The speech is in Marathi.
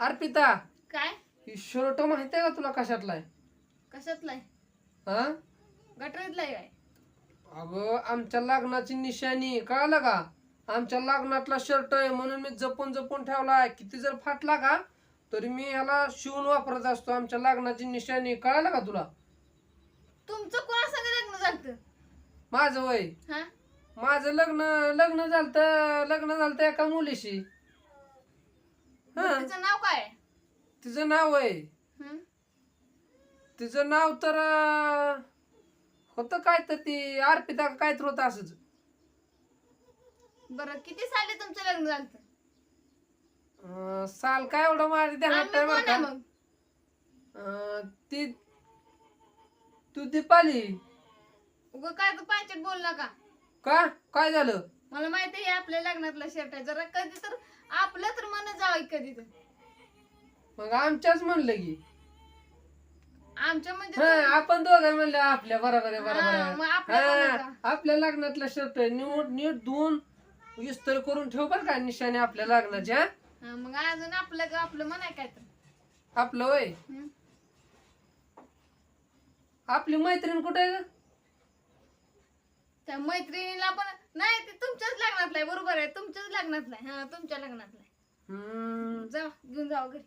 अर्पिता काय? ही शर्ट माहिती आहे का तुला कशातलाय कशातलाय हा? गटरीतलाय काय? अगं आमच्या लग्नाची निशाणी कळालं का? आमच्या लग्नातला शर्ट आहे म्हणून मी जपून जपून ठेवलाय किती जर फाटला का तरी मी ह्याला शिवून वापरत असतो. आमच्या लग्नाची निशाणी कळालं का तुला? तुमचं कोणा संग लग्न झालं माझं वय? हा? माझं लग्न लग्न झालं लग्न झालं एका मुलीशी. तिचं नाव काय? आहे? तिचं नाव आहे. हं? तिचं नाव तर अं, होतं काय तर ती अर्पिता का काय तर होतं असंच. बरं किती साली तुमचं लग्न झालं अं, साल काय एवढं माझ्या ध्यानात आम्ही नाही बरं कोण आहे का? मग? अं, ती तू दीपाली. उगं काय तू पांचट बोल नका. का? काय झालं? मला माहिती आहे आपल्या लग्नातला शर्ट आहे. जरा कधी तर आपलं तर मन जावं कधी तर. मग आमच्याच म्हणलं की. आमच्या म्हणजे हा आपण दोघं म्हणलं आपल्या बरोबर आहे बरोबर हा, मग आहे आपल्या हा, कोणाचा? आपल्या लग्नातलं शर्ट आहे. नीट नीट धुवून इस्त्री करून ठेव बरं का निशाने आपल्या लग्नाच्या हा, मग अजून आपलं आपलं मन आहे काय तर आपलं वय? आपली मैत्रीण कुठे आहे ग? त्या मैत्रिणीला पण नाही ते तुमच्याच लग्नातलं आहे बरोबर आहे तुमच्याच लग्नातलं आहे. हा तुमच्या लग्नातलं आहे. हम्म, जा घेऊन जाऊ घरी.